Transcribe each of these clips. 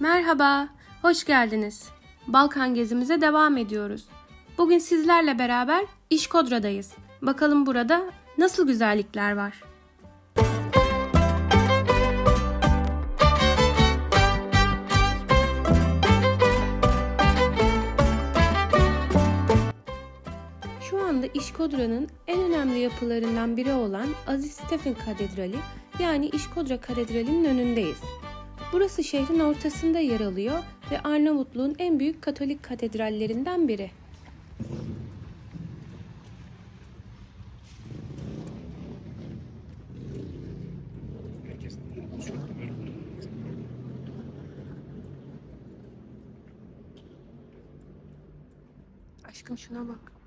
Merhaba, hoş geldiniz. Balkan gezimize devam ediyoruz. Bugün sizlerle beraber İşkodra'dayız. Bakalım burada nasıl güzellikler var. İşkodra'nın en önemli yapılarından biri olan Aziz Stephen Katedrali yani İşkodra Katedrali'nin önündeyiz. Burası şehrin ortasında yer alıyor ve Arnavutluğun en büyük Katolik katedrallerinden biri. Aşkım şuna bak.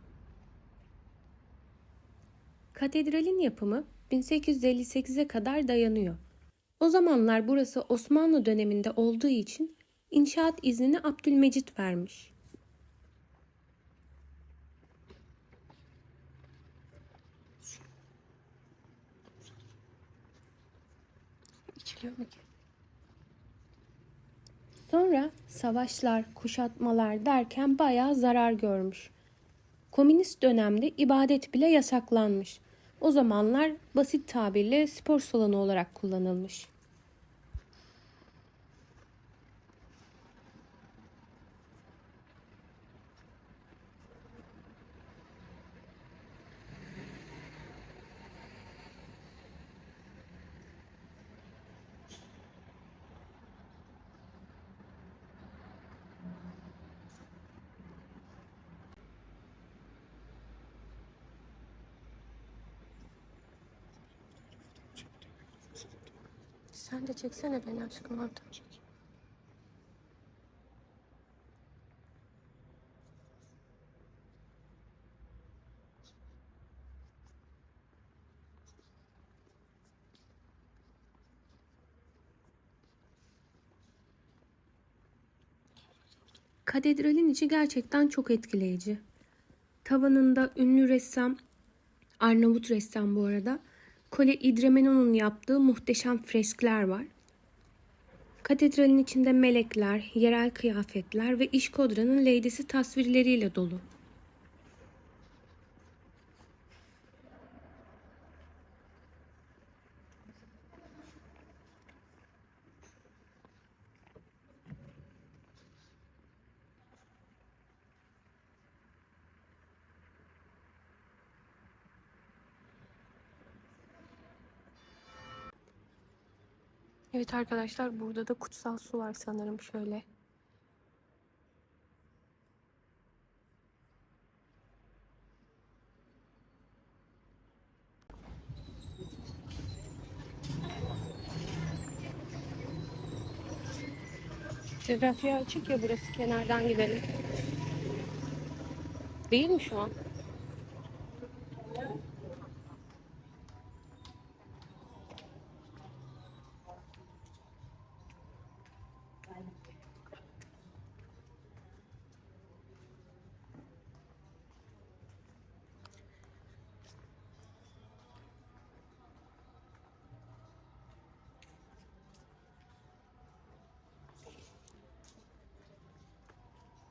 Katedralin yapımı 1858'e kadar dayanıyor. O zamanlar burası Osmanlı döneminde olduğu için inşaat iznini Abdülmecit vermiş. İçiliyor mu ki? Sonra savaşlar, kuşatmalar derken bayağı zarar görmüş. Komünist dönemde ibadet bile yasaklanmış. O zamanlar basit tabirle spor salonu olarak kullanılmış. Sen de çeksene beni aşkım orada. Katedralin içi gerçekten çok etkileyici. Tavanında ünlü ressam, Arnavut ressam bu arada, Kole İdremenon'un yaptığı muhteşem freskler var. Katedralin içinde melekler, yerel kıyafetler ve İşkodra'nın leydisi tasvirleriyle dolu. Evet arkadaşlar burada da kutsal su var sanırım şöyle. Coğrafya açık ya burası kenardan gidelim. Değil mi şu an?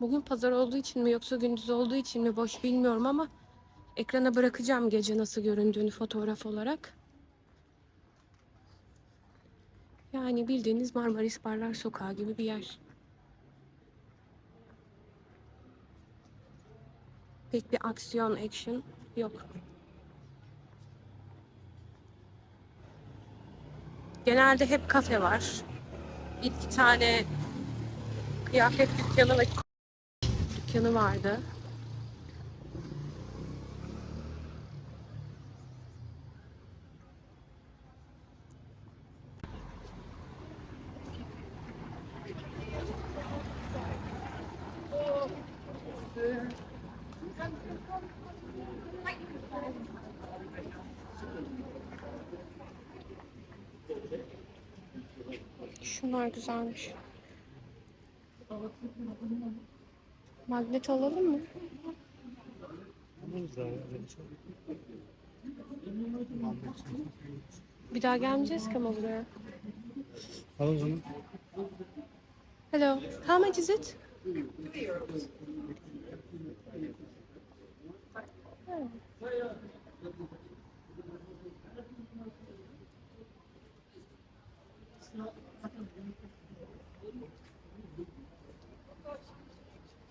Bugün pazar olduğu için mi yoksa gündüz olduğu için mi boş bilmiyorum ama ekrana bırakacağım gece nasıl göründüğünü fotoğraf olarak. Yani bildiğiniz Marmaris Barlar Sokağı gibi bir yer. Pek bir aksiyon, action yok. Genelde hep kafe var. Bir iki tane kıyafet dükkanı ve dükkanı vardı. Şunlar güzelmiş. Magnet alalım mı? Bir. Bir daha gelmeyeceğiz ki ama buraya. Al o zaman. Hello. How much is it?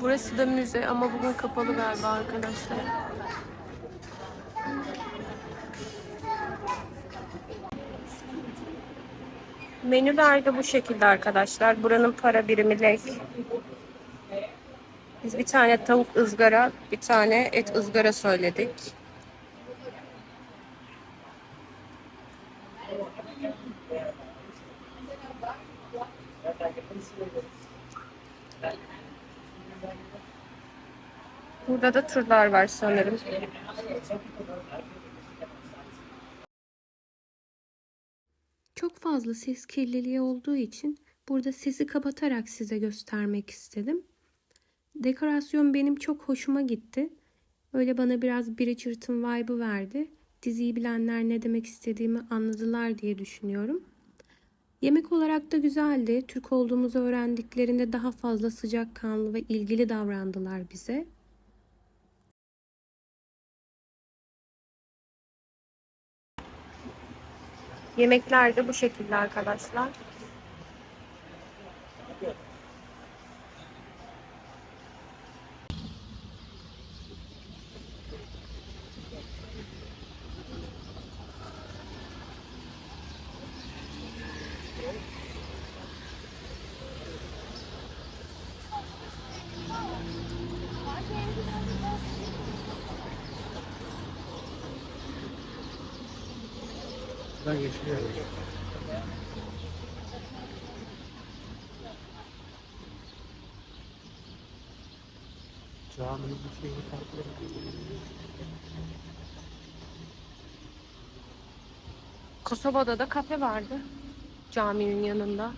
Burası da müze ama bugün kapalı galiba arkadaşlar. Menüler de bu şekilde arkadaşlar. Buranın para birimi lek. Biz bir tane tavuk ızgara, bir tane et ızgara söyledik. Burada da turlar var sanırım. Çok fazla ses kirliliği olduğu için burada sesi kapatarak size göstermek istedim. Dekorasyon benim çok hoşuma gitti. Öyle bana biraz Bridgerton vibe'ı verdi. Diziyi bilenler ne demek istediğimi anladılar diye düşünüyorum. Yemek olarak da güzeldi. Türk olduğumuzu öğrendiklerinde daha fazla sıcakkanlı ve ilgili davrandılar bize. Yemekler de bu şekilde arkadaşlar. Ben geçiyorum. Caminin şeyi farklı. Kosova'da da kafe vardı. Caminin yanında.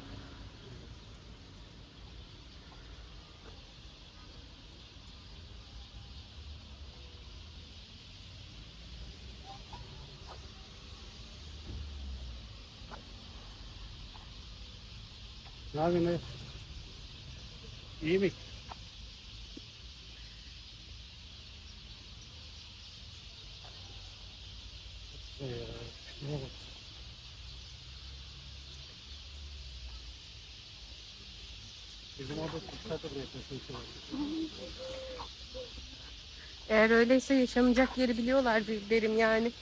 Ne yapıyorsun? dayı? İyi mi? Bizim orada kuşlar da. Eğer öyleyse yaşamayacak yeri biliyorlar derim yani.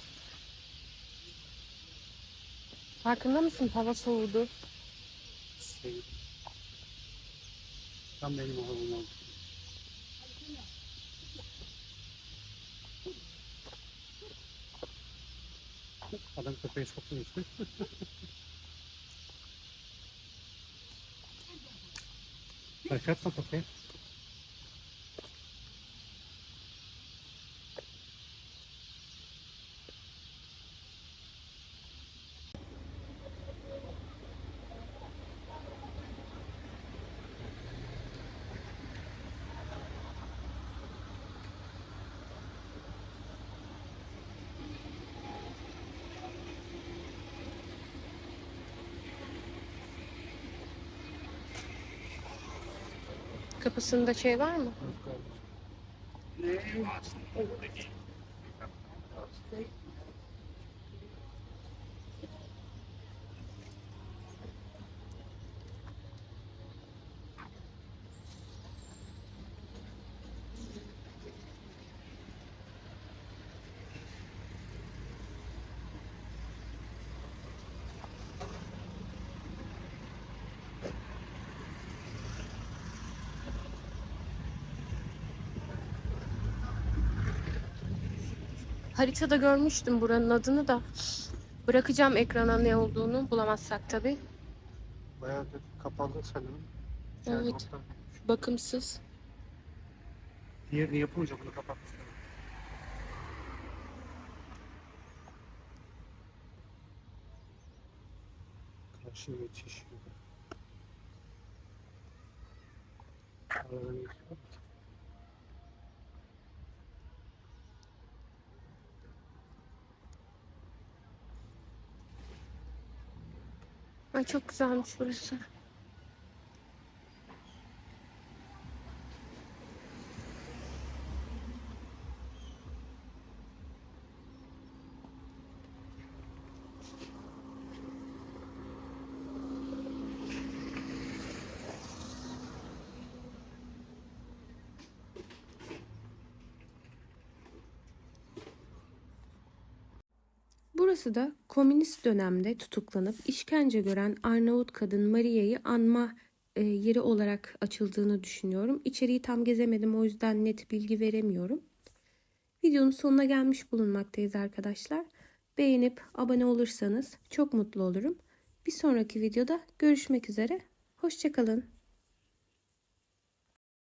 Farkında mısın? Hava soğudu. っていう画面の方も adam to Facebook listy. Tak, to okay. Kapısında şey var mı? Haritada görmüştüm buranın adını da. Bırakacağım ekrana ne olduğunu bulamazsak tabii. Bayağı da kapandı sanırım. Evet. Bakımsız. Diğerini yapınca bunu kapatmışlar. Karşı geçiş. Aradan geçiyor. Ay çok güzelmiş burası. Burası da komünist dönemde tutuklanıp işkence gören Arnavut kadın Maria'yı anma e, yeri olarak açıldığını düşünüyorum. İçeriği tam gezemedim o yüzden net bilgi veremiyorum. Videonun sonuna gelmiş bulunmaktayız arkadaşlar. Beğenip abone olursanız çok mutlu olurum. Bir sonraki videoda görüşmek üzere. Hoşçakalın.